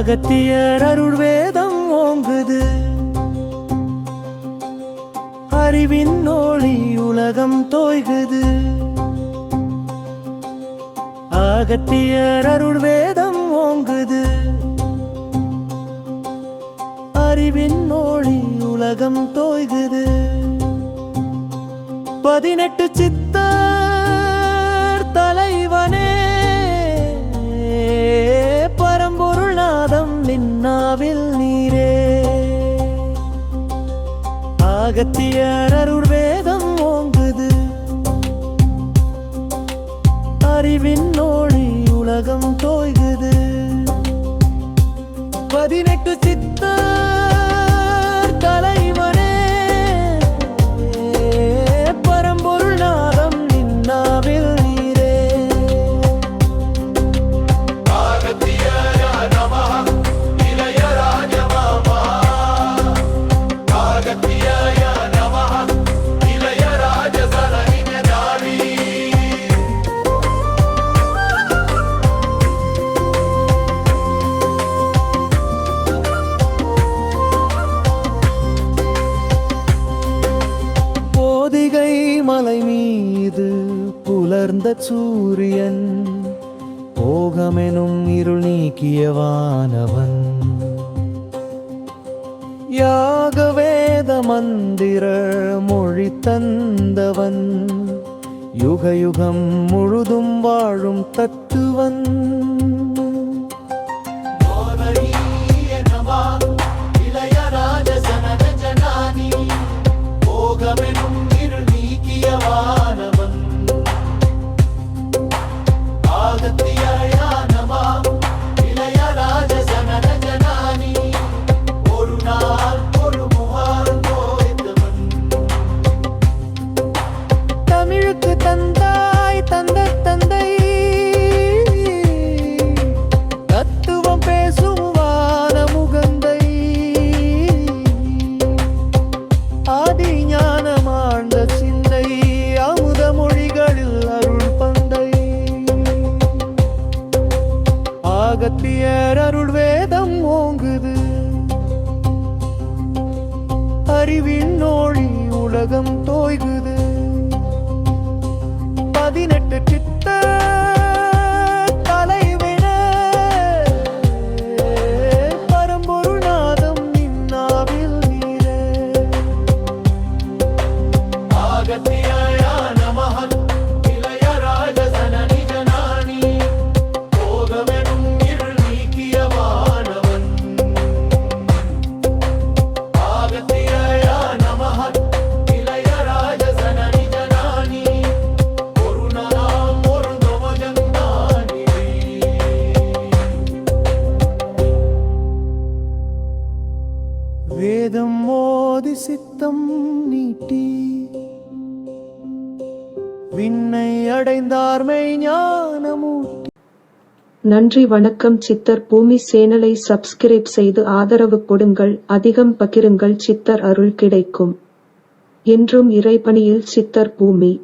அகத்தியர் அருள் வேதம் ஓங்குது. அறிவின் ஒளி உலகம் தோய்குது. அகத்தியர் அருள் வேதம் ஓங்குது. அறிவின் ஒளி உலகம் தோய்குது. பதினெட்டு சித்த அகத்தியர் அருள் வேதம் ஓங்குது. அறிவின் ஒளி மலை மீது புலர்ந்த சூரியன் போகமெனும் இருள் நீக்கியவானவன் யாக வேத மந்திர மொழி தந்தவன் யுக யுகம் முழுதும் வாழும் தத்துவன். அறிவின் நோழி உலகம் தோய்குது. வேதம் மோதி சித்தம் நீட்டி. விண்ணை அடைந்தார்மை ஞானமூட்டி. நன்றி வணக்கம். சித்தர் பூமி சேனலை சப்ஸ்கிரைப் செய்து ஆதரவு கொடுங்கள். அதிகம் பகிருங்கள். சித்தர் அருள் கிடைக்கும். என்றும் இறைபணியில் சித்தர் பூமி.